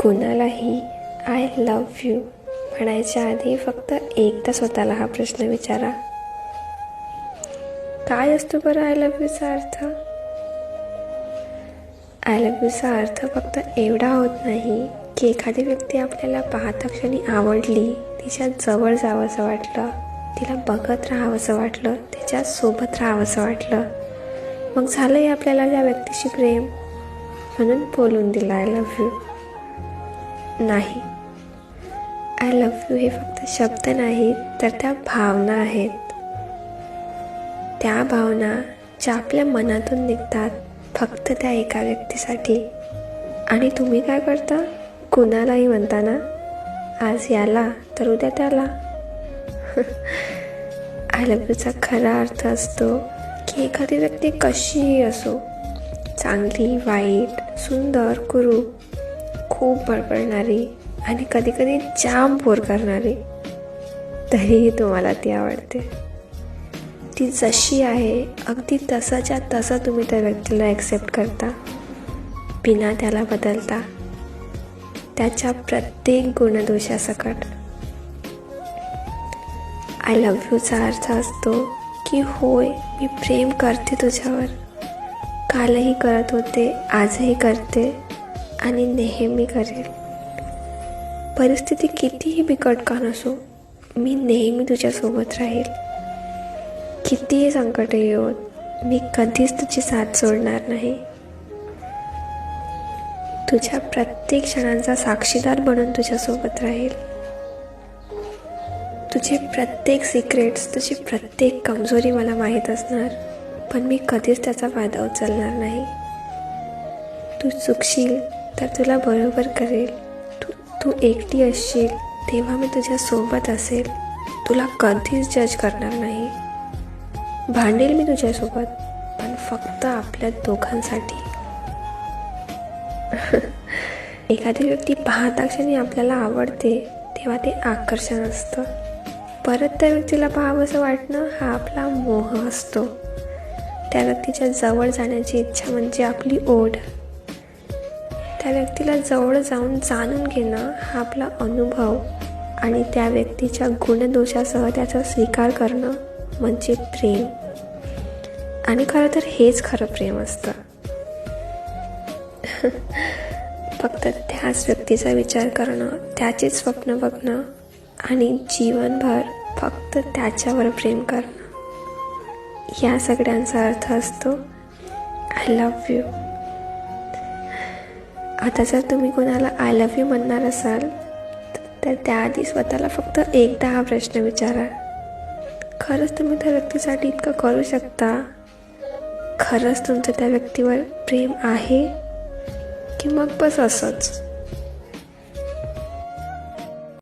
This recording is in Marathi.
कुणालाही आय लव्ह यू म्हणायच्या आधी फक्त एकदा स्वतःला हा प्रश्न विचारा. काय असतो बरं आय लव यूचा अर्थ? आय लव यूचा अर्थ फक्त एवढा होत नाही की एखादी व्यक्ती आपल्याला पाहता क्षणी आवडली तिच्या जवळ जावंसं वाटलं तिला बघत राहावंसं वाटलं तिच्या सोबत राहावंसं वाटलं. मग झालंही आपल्याला त्या व्यक्तीशी प्रेम? म्हणून बोलून दिलं आय लव यू नाही. आय लव्ह यू हे फक्त शब्द नाहीत तर त्या भावना आहेत. त्या भावना ज्या आपल्या मनातून निघतात फक्त त्या एका व्यक्तीसाठी. आणि तुम्ही काय करता? कुणालाही म्हणता ना? आज याला तर उद्या त्याला. आय लव्ह यूचा खरा अर्थ असतो की एखादी व्यक्ती कशीही असो. चांगली वाईट सुंदर कुरूप खूप बडबडणारी आणि कधी कधी जाम बोर करणारी. तरीही तुम्हाला ती आवडते. ती जशी आहे अगदी तसंच्या तसं तुम्ही त्या व्यक्तीला ॲक्सेप्ट करता. बिना त्याला बदलता. त्याच्या प्रत्येक गुणदोषासकट. आय लव्ह यूचा अर्थ असतो की होय मी प्रेम करते तुझ्यावर. कालही करत होते आजही करते. आणि नेहमी करेल परिस्थिती कितीही बिकट का नसो मी नेहमी तुझ्यासोबत राहील. कितीही संकट येऊन मी कधीच तुझी साथ सोडणार नाही. तुझ्या प्रत्येक क्षणांचा साक्षीदार बनून तुझ्यासोबत राहील. तुझे प्रत्येक सिक्रेट्स तुझी प्रत्येक कमजोरी मला माहीत असणार पण मी कधीच त्याचा फायदा उचलणार नाही. तू चुकशील तर तुला बरोबर करेल. तू तू एकटी असशील तेव्हा मी तुझ्यासोबत असेल. तुला कधीच जज करणार नाही. भांडेल मी तुझ्यासोबत पण फक्त आपल्या दोघांसाठी. एखादी व्यक्ती पाहता क्षणी आपल्याला आवडते तेव्हा ते आकर्षण असतं. परत त्या व्यक्तीला पाहावंसं वाटणं हा आपला मोह असतो. त्या व्यक्तीच्या जवळ जाण्याची इच्छा म्हणजे आपली ओढ. त्या व्यक्तीला जवळ जाऊन जाणून घेणं हा आपला अनुभव आणि त्या व्यक्तीच्या गुणदोषासह त्याचा स्वीकार करणं म्हणजे प्रेम. आणि खरं तर हेच खरं प्रेम असतं. फक्त त्याच व्यक्तीचा विचार करणं त्याचे स्वप्न बघणं आणि जीवनभर फक्त त्याच्यावर प्रेम करणं. या सगळ्यांचा अर्थ असतो आय लव्ह यू आता जर तुम्ही कोणाला आय लव्ह यू म्हणणार असाल तर त्याआधी स्वतःला फक्त एकदा हा प्रश्न विचारा. खरंच तुम्ही त्या व्यक्तीसाठी इतकं करू शकता? खरंच तुमचं त्या व्यक्तीवर प्रेम आहे? की मग बस असंच?